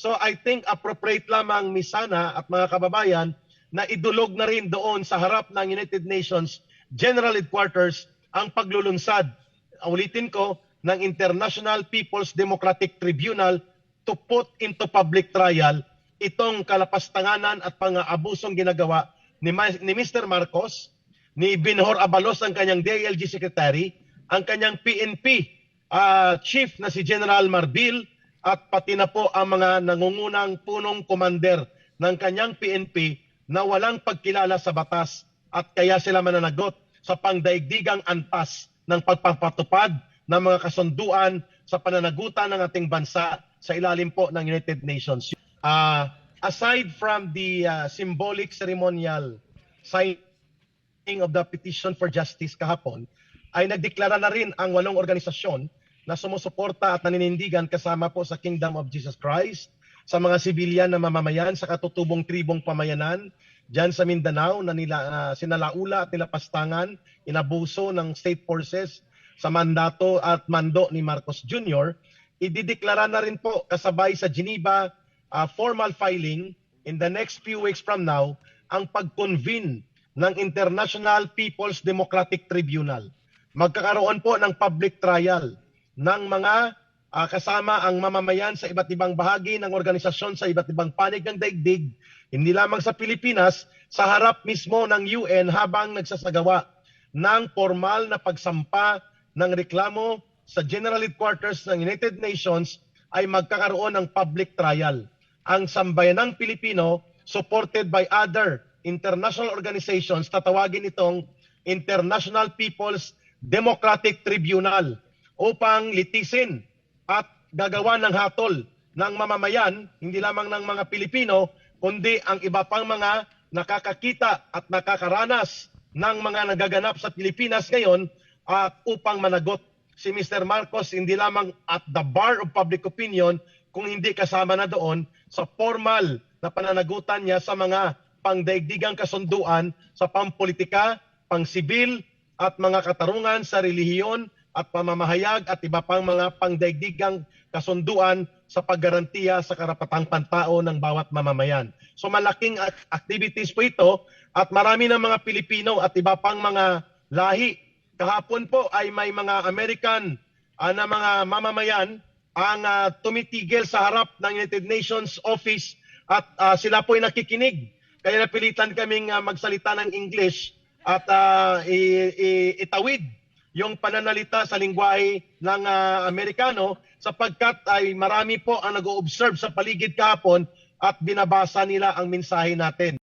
So I think appropriate lamang misana at mga kababayan na idulog na rin doon sa harap ng United Nations General Headquarters ang paglulunsad, ulitin ko, ng International People's Democratic Tribunal to put into public trial itong kalapastanganan at pang-aabusong ginagawa ni, ni Mr. Marcos, ni Binhor Abalos ang kanyang DILG Secretary, ang kanyang PNP ah, Chief na si General Marbil at pati na po ang mga nangungunang punong commander ng kanyang PNP na walang pagkilala sa batas at kaya sila mananagot sa pangdaigdigang antas ng pagpapatupad ng mga kasunduan sa pananagutan ng ating bansa sa ilalim po ng United Nations. Ah, aside from the ah, symbolic ceremonial signing of the petition for justice kahapon, ay nagdeklara na rin ang walong organisasyon na sumusuporta at naninindigan kasama po sa Kingdom of Jesus Christ, sa mga sibilyan na mamamayan sa katutubong tribong pamayanan diyan sa Mindanao na nila ah, sinalaula at nilapastangan, inabuso ng state forces sa mandato at mando ni Marcos Jr. Idideklara na rin po kasabay sa Geneva ah, formal filing in the next few weeks from now ang pag-convene ng International People's Democratic Tribunal. Magkakaroon po ng public trial ng mga ah, kasama ang mamamayan sa iba't ibang bahagi ng organisasyon sa iba't ibang panig ng daigdig, hindi lamang sa Pilipinas, sa harap mismo ng UN habang nagsasagawa ng formal na pagsampa ng reklamo sa General Headquarters ng United Nations ay magkakaroon ng public trial. Ang sambayanang Pilipino, supported by other international organizations, tatawagin itong International People's Democratic Tribunal upang litisin at gagawa ng hatol ng mamamayan, hindi lamang ng mga Pilipino, kundi ang iba pang mga nakakakita at nakakaranas ng mga nagaganap sa Pilipinas ngayon at upang managot si Mr. Marcos hindi lamang at the bar of public opinion kung hindi kasama na doon sa formal na pananagutan niya sa mga pangdaigdigang kasunduan sa pampolitika, pangsibil at mga katarungan sa relihiyon at pamamahayag at iba pang mga pangdaigdigang kasunduan sa paggarantiya sa karapatang pantao ng bawat mamamayan. So malaking ac- activities po ito at marami ng mga Pilipino at iba pang mga lahi. Kahapon po ay may mga American ah, na mga mamamayan ang ah, tumitigil sa harap ng United Nations Office at ah, sila po ay nakikinig. Kaya napilitan kaming ah, magsalita ng English at i- itawid yung pananalita sa lingwahe ng ah, Amerikano sapagkat ay marami po ang nag-observe sa paligid kahapon at binabasa nila ang mensahe natin.